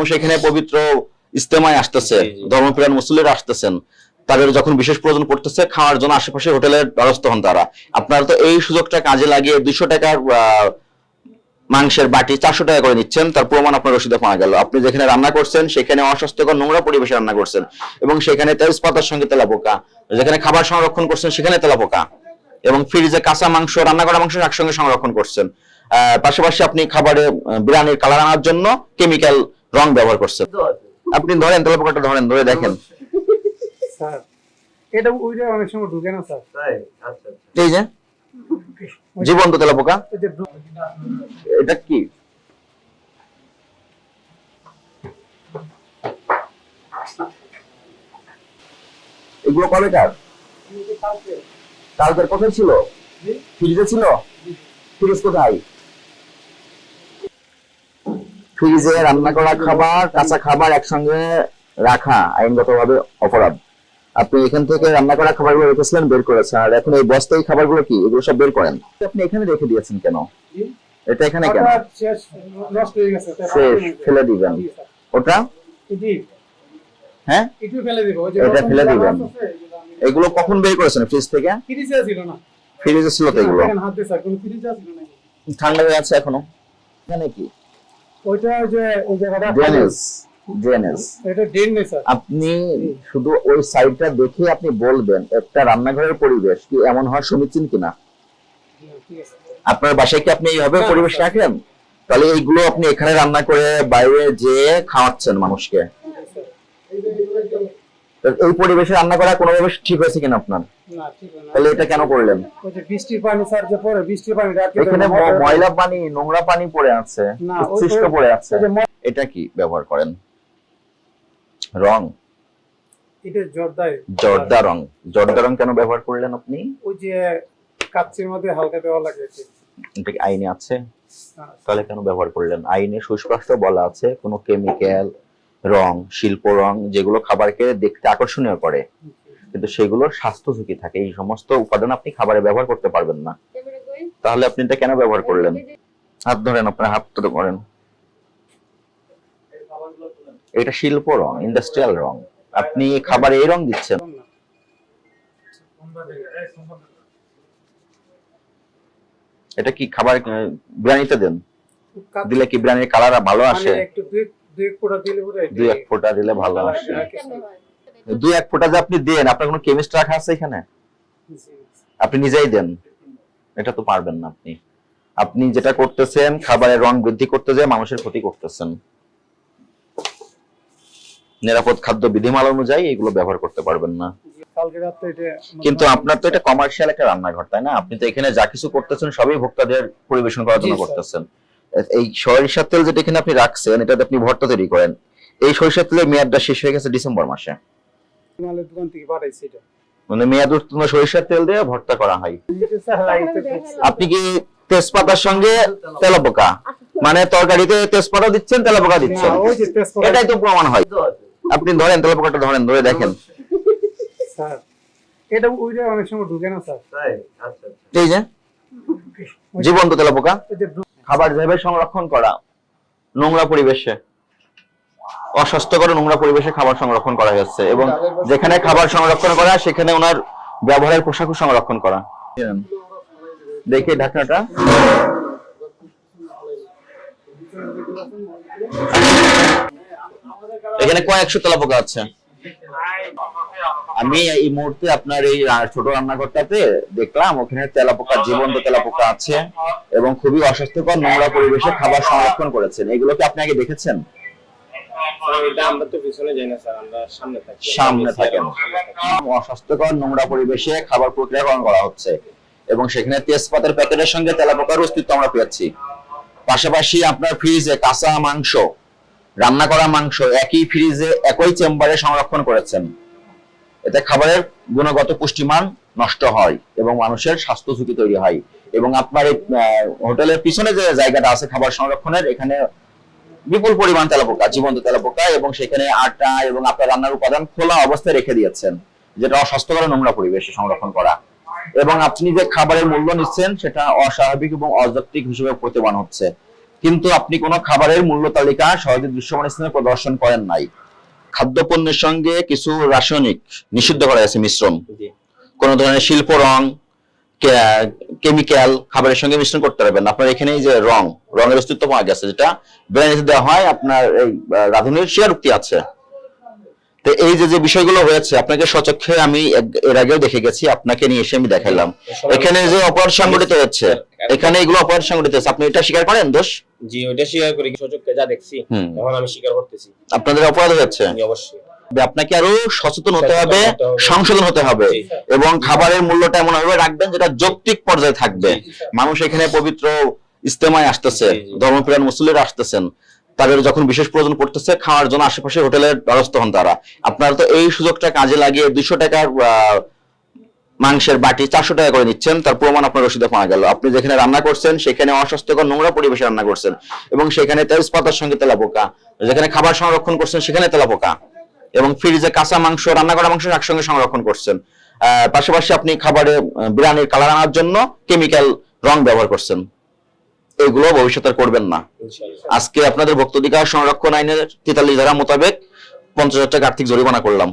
মানুষ এখানে পবিত্র ইস্তেমায় আসতেছে। ধর্মপ্রাণ মুসলিরা আসতেছেন। তাদের যখন বিশেষ প্রয়োজন পড়তেছে খাওয়ার জন্য আশেপাশে হোটেলের ব্যবস্থা হন তারা। আপনারা তো এই সুযোগটা কাজে লাগিয়ে দুশো টাকার মাংসের বাটি চারশো টাকা করে নিচ্ছেন তার প্রমাণ আপনার রসিদে পাওয়া গেল। আপনি যেখানে রান্না করছেন সেখানে অস্বাস্থ্যকর নোংরা পরিবেশে রান্না করছেন এবং সেখানে তেজপাতার সঙ্গে তেলাপোকা। যেখানে খাবার সংরক্ষণ করছেন সেখানে তেলাপোকা। এবং ফ্রিজে কাঁচা মাংস রান্না করা মাংস একসঙ্গে সংরক্ষণ করছেন। আহ, পাশাপাশি আপনি খাবারে আহ, বিরিয়ানির কালার আনার জন্য কেমিক্যাল রং ব্যবহার করছেন আপনি ধরেন তেলাপোকাটা ধরেন ধরে দেখেন। এটা ওইটা অনেক সময় ঢুকে না স্যার। তাই? আচ্ছা আচ্ছা। এই যে জীবন্ত যে ঢু- এটা কি? এগুলো কবেকার কালকের কোথায় ছিল? ফ্রিজে ছিল? ফ্রিজ কোথায়? ফ্রিজে রান্না করা খাবার কাঁচা খাবার একসঙ্গে রাখা আইনগতভাবে অপরাধ। আপনি এখান থেকে রান্না করা খাবারগুলো রেখেছিলেন বের করেছেন। আর এখন এই বস্তায় খাবারগুলো কি? এগুলো সব বের করেন। আপনি এখানে রেখে দিয়েছেন কেন? এটা এখানে কেন? নষ্ট হয়ে গেছে। ফেলে দিবেন। ওটা? হ্যাঁ? এটা ফেলে দিবেন। এগুলো কখন বের করেছেন ফ্রিজ থেকে? ফ্রিজে ছিল না। ফ্রিজে ছিল তো এগুলো। ঠান্ডা হয়ে আছে এখনও। এখানে কি? ওইটা যে ওই জায়গাটা ড্রেনেজ ড্রেনেজ এটা ড্রেনেজ স্যার আপনি শুধু ওই সাইডটা দেখে আপনি বলবেন একটা রান্নাঘরের পরিবেশ কি এমন হওয়া সমীচীন কিনা? আপনার বাসায় কি আপনি এইভাবে পরিবেশ। রাখেন? তাহলে এইগুলো আপনি এখানে রান্না করে বাইরে যেয়ে খাওয়াচ্ছেন মানুষকে। এই পরিবেশে রান্না করা কোনোভাবে ঠিক হয়েছে কিনা আপনার? তাহলে এটা কেন করলেন? বৃষ্টির পানি স্যার যে বৃষ্টির পানি এখানে ময়লা পানি নোংরা পানি পড়ে আছে উচ্ছিষ্ট পড়ে আছে। এটা কি ব্যবহার করেন? রং? এটা জর্দায় জর্দা রং। জর্দা রং কেন ব্যবহার করলেন আপনি? ওই যে কাচ্চির মধ্যে হালকা দেওয়া লাগে এটা কি আইনে আছে? তাহলে কেন ব্যবহার করলেন? আইনে সুস্পষ্ট বলা আছে কোনো কেমিক্যাল রং শিল্প রং যেগুলো খাবারকে দেখতে আকর্ষণীয় করে। কিন্তু সেগুলোর স্বাস্থ্য ঝুঁকি থাকে। এই সমস্ত উপাদান আপনি খাবারে ব্যবহার করতে পারবেন না। তাহলে আপনি এটা কেন ব্যবহার করলেন? হাত ধরেন আপনার হাতটা তো করেন। এটা শিল্প রং ইন্ডাস্ট্রিয়াল রং। আপনি খাবারে এই রং দিচ্ছেন। এটা কি খাবার বিরিয়ানিতে দেন? দিলে কি বিরিয়ানির কালার ভালো আসে? মানে একটু দুই এক ফোঁটা দিলে ভালো আসে। দুই এক ফোঁটা যে আপনি দেন আপনার কোনো কেমিস্ট রাখা আছে এখানে? আপনি নিজেই দেন? এটা তো পারবেন না আপনি। আপনি যেটা করতেছেন খাবারের রং বৃদ্ধি করতে যায় মানুষের ক্ষতি করতেছেন। নিরাপদ খাদ্য বিধিমালা অনুযায়ী এগুলো ব্যবহার করতে পারবেন না। কিন্তু আপনার তো এটা কমার্শিয়াল একটা রান্নাঘর তাই না? আপনি তো এখানে যা কিছু করতেছেন সবই ভোক্তাদের পরিবেশন করার জন্য করতেছেন। এই সরিষার তেল যেটা এখানে আপনি রাখছেন এটাতে আপনি ভর্তা তৈরি করেন। এই সরিষার তেলের মেয়াদটা শেষ হয়ে গেছে ডিসেম্বর মাসে। দোকান থেকে পাঠাইছি এটা। মানে মেয়াদ উত্তীর্ণ সরিষার তেল দিয়ে ভর্তা করা হয়। আপনি কি তেজপাতার সঙ্গে তেলাপোকা মানে তরকারিতে তেজপাতা দিচ্ছেন তেলাপোকা দিচ্ছেন? এটাই তো প্রমাণ হয়। আপনি ধরেন তেলাপোকাটা ধরেন ধরে দেখেন। স্যার এটা ওইটা অনেক সময় ঢুকে না স্যার। তাই। এই যে জীবন্ত তেলাপোকা খাবার যেভাবে সংরক্ষণ করা, নোংরা পরিবেশে, অস্বাস্থ্যকর নোংরা পরিবেশে খাবার সংরক্ষণ করা হয়েছে এবং যেখানে খাবার সংরক্ষণ করা, সেখানে ওনার ব্যবহারের পোশাকও সংরক্ষণ করা। দেখি ঢাকনাটা। এখানে কয়েকশো তেলাপোকা আছে। আমি এই মুহূর্তে আপনার এই ছোট রান্নাঘরটাতে দেখলাম ওখানে তেলাপোকা জীবন্ত তেলাপোকা আছে এবং খুবই অস্বাস্থ্যকর নোংরা পরিবেশে খাবার সংরক্ষণ করেছেন। এগুলো কি আপনি আগে দেখেছেন? সামনে থাকেন। অস্বাস্থ্যকর নোংরা পরিবেশে খাবার প্রক্রিয়াকরণ করা হচ্ছে এবং সেখানে তেজপাতের প্যাকেটের সঙ্গে তেলাপোকার অস্তিত্ব আমরা পেয়েছি। পাশাপাশি আপনার ফ্রিজে কাঁচা মাংস রান্না করা মাংস একই ফ্রিজে একই চেম্বারে সংরক্ষণ করেছেন। এতে খাবারের গুণগত পুষ্টিমান নষ্ট হয় এবং মানুষের স্বাস্থ্য ঝুঁকি তৈরি হয়। এবং আপনার এই হোটেলের পিছনে যে জায়গাটা আছে খাবার সংরক্ষণের, এখানে বিপুল পরিমাণ তেলাপোকা, জীবন্ত তেলাপোকা এবং সেখানে আটা এবং আপনার রান্নার উপাদান খোলা অবস্থায় রেখে দিয়েছেন, যেটা অস্বাস্থ্যকর নোংরা পরিবেশে সংরক্ষণ করা। এবং আপনি যে খাবারের মূল্য নিচ্ছেন, সেটা অস্বাভাবিক এবং অযৌক্তিক হিসেবে প্রতিমান হচ্ছে। কিন্তু আপনি কোনো খাবারের মূল্য তালিকা সহজে দৃশ্যমান স্থানে প্রদর্শন করেন নাই। খাদ্যপণ্যের সঙ্গে কিছু রাসায়নিক নিষিদ্ধ করা আছে মিশ্রণ। কোন ধরনের শিল্প রং কেমিক্যাল খাবারের সঙ্গে মিশ্রণ করতে পারবেন আপনার এখানে যে রং রঙের অস্তিত্ব পাওয়া গেছে যেটা বিরিয়ানিতে দেওয়া হয় আপনার এই রাঁধুনির শেয়ার উক্তি আছে। তো এই যে যে বিষয়গুলো হয়েছে আপনাকে সচক্ষে আমি এর আগেও দেখে গেছি আপনাকে নিয়ে এসে আমি দেখাইলাম এখানে যে অপরাধ সংগঠিত হচ্ছে এখানে এগুলো অপরাধ সংগঠিত হচ্ছে। আপনি এটা স্বীকার করেন দোষ? জি ওইটা স্বীকার করি সচক্ষে যা দেখছি। এখন আমি স্বীকার করতেছি। আপনাদের অপরাধ হয়েছে? জি, অবশ্যই। আপনাকে আরও সচেতন হতে হবে সংশোধন হতে হবে। এবং খাবারের মূল্যটা এমন ভাবে রাখবেন যেটা যৌক্তিক পর্যায়ে থাকবে। মানুষ এখানে পবিত্র ইস্তেমায় আসতেছে। ধর্মপ্রাণ মুসলিরা আসতেছেন। তাদের যখন বিশেষ প্রয়োজন পড়তেছে, খাওয়ার জন্য আশেপাশে হোটেলের দ্বারস্থ হন তারা। আপনারা তো এই সুযোগটা কাজে লাগিয়ে দুশো টাকার মাংসের বাটি চারশো টাকা করে নিচ্ছেন, তার প্রমাণ আপনার রসিদে পাওয়া গেল। আপনি যেখানে রান্না করছেন, সেখানে অস্বাস্থ্যকর নোংরা পরিবেশে রান্না করছেন এবং সেখানে তেজপাতার সঙ্গে তেলাপোকা। যেখানে খাবার সংরক্ষণ করছেন, সেখানে তেলাপোকা। এবং ফ্রিজে কাঁচা মাংস রান্না করা মাংস একসঙ্গে সংরক্ষণ করছেন। পাশাপাশি আপনি খাবারে বিরিয়ানির কালার আনার জন্য কেমিক্যাল রং ব্যবহার করছেন। এগুলো ভবিষ্যতে করবেন না। আজকে আপনাদের ভক্তাধিকার সংরক্ষণ আইনের তেতাল্লিশ ধারা মোতাবেক পঞ্চাশ হাজার টাকা আর্থিক জরিমানা করলাম।